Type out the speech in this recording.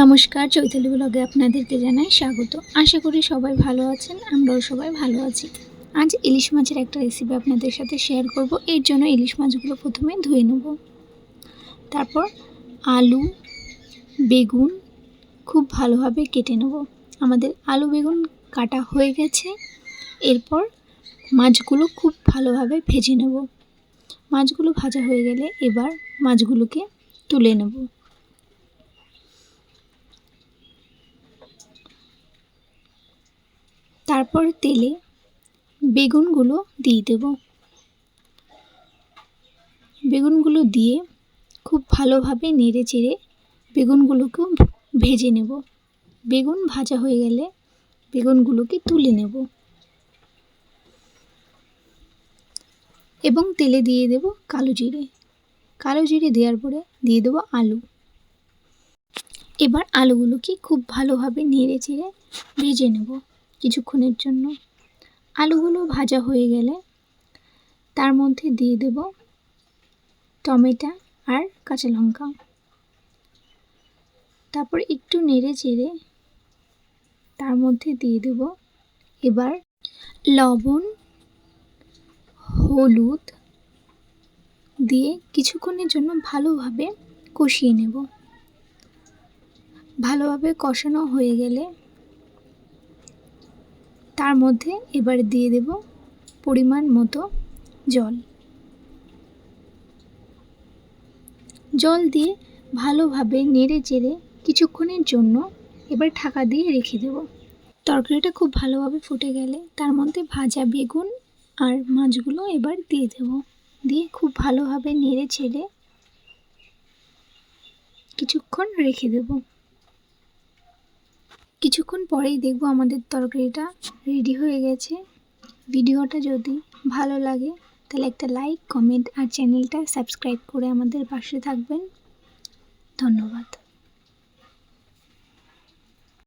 নমস্কার, চৈতালি ব্লগে আপনাদেরকে জানাই স্বাগত। আশা করি সবাই ভালো আছেন, আমরাও সবাই ভালো আছি। আজ ইলিশ মাছের একটা রেসিপি আপনাদের সাথে শেয়ার করব, এর জন্য ইলিশ মাছগুলো প্রথমে ধুয়ে নেব। তারপর আলু, বেগুন খুব ভালোভাবে কেটে নেব। আমাদের আলু বেগুন কাটা হয়ে গেছে, এরপর মাছগুলো খুব ভালোভাবে ভেজে নেব। মাছগুলো ভাজা হয়ে গেলে এবার মাছগুলোকে তুলে নেব। তারপর তেলে বেগুনগুলো দিয়ে দেব। বেগুনগুলো দিয়ে খুব ভালোভাবে নেড়ে চেড়ে বেগুনগুলোকেও ভেজে নেব। বেগুন ভাজা হয়ে গেলে বেগুনগুলোকে তুলে নেব। এবং তেলে দিয়ে দেব কালো জিরে। কালো জিরে দেওয়ার পরে দিয়ে দেবো আলু। এবার আলুগুলোকে খুব ভালোভাবে নেড়ে চেড়ে ভেজে নেব। কিছুক্ষণের জন্য। আলুগুলো ভাজা হয়ে গেলে তার মধ্যে দিয়ে দেব টমেটো আর কাঁচা লঙ্কা। তারপর একটু নেড়ে চেড়ে তার মধ্যে দিয়ে দেব এবার লবণ, হলুদ দিয়ে কিছুক্ষণের জন্য ভালোভাবে কষিয়ে নেব। ভালোভাবে কষানো হয়ে গেলে তার মধ্যে এবার দিয়ে দেব পরিমাণ মতো জল। জল দিয়ে ভালোভাবে নেড়ে চেড়ে কিছুক্ষণের জন্য এবার ঢাকা দিয়ে রেখে দেব। তরকারিটা খুব ভালোভাবে ফুটে গেলে তার মধ্যে ভাজা বেগুন আর মাছগুলো এবার দিয়ে দেব। দিয়ে খুব ভালোভাবে নেড়ে ছেড়ে কিছুক্ষণ রেখে দেবো। কিছুক্ষণ পরেই দেখব আমাদের তরকারিটা রেডি হয়ে গেছে। ভিডিওটা যদি ভালো লাগে, তাহলে একটা লাইক কমেন্ট আর চ্যানেলটা সাবস্ক্রাইব করে আমাদের পাশে থাকবেন। ধন্যবাদ।